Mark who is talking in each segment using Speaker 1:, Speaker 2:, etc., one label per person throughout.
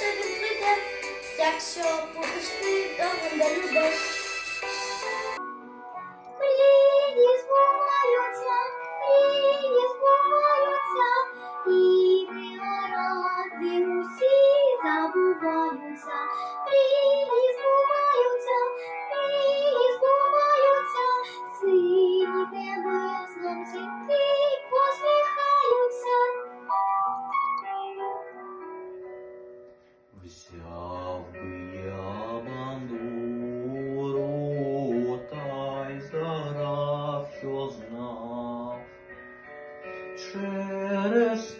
Speaker 1: лише він прийде, якщо будеш ти,
Speaker 2: то буде любов. Deus,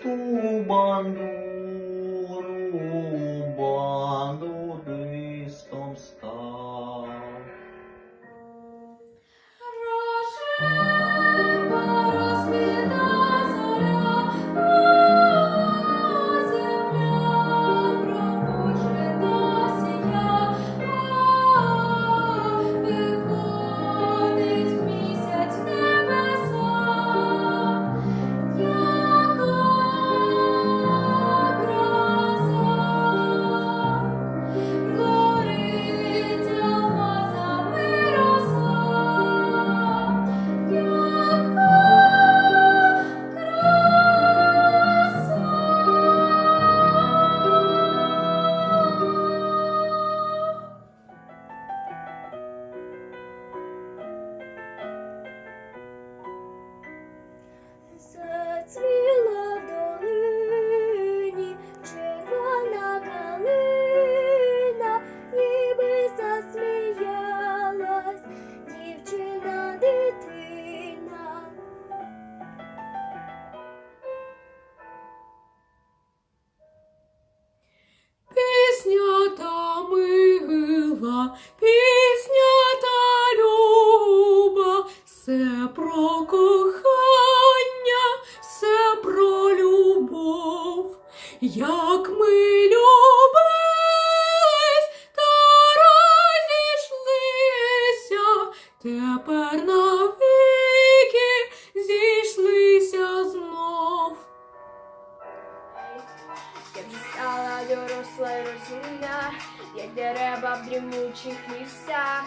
Speaker 2: гарячих місцях.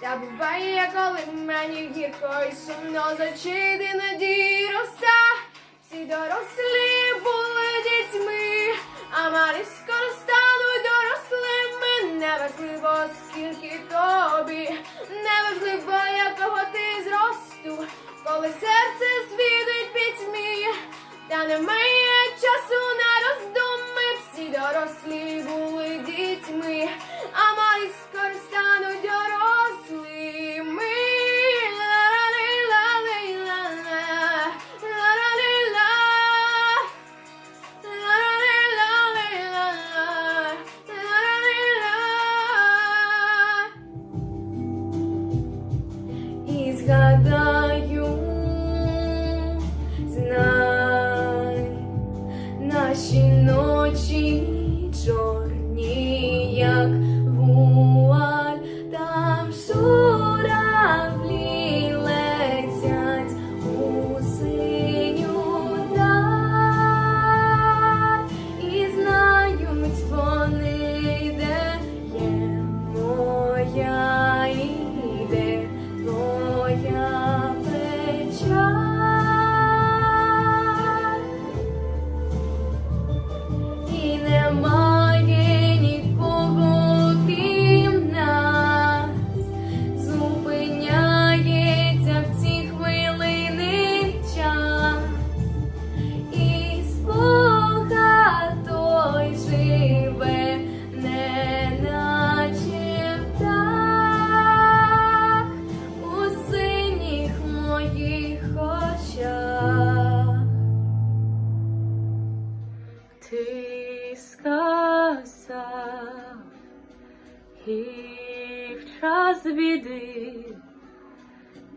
Speaker 2: Та
Speaker 3: буває, коли мені гірко і сумно зачить на діроса, Всі дорослі були дітьми, а малі скоро стануть дорослими. Неважливо, скільки тобі, неважливо, якого ти зросту, коли серце звідить пітьмі, та немає часу на роздуми всі дорослі. були
Speaker 4: згадай.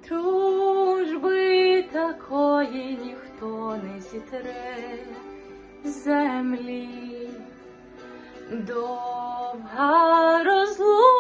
Speaker 4: Дружби такої ніхто не зітре землі довга розлука.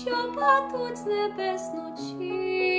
Speaker 4: що падуть з небес ночі.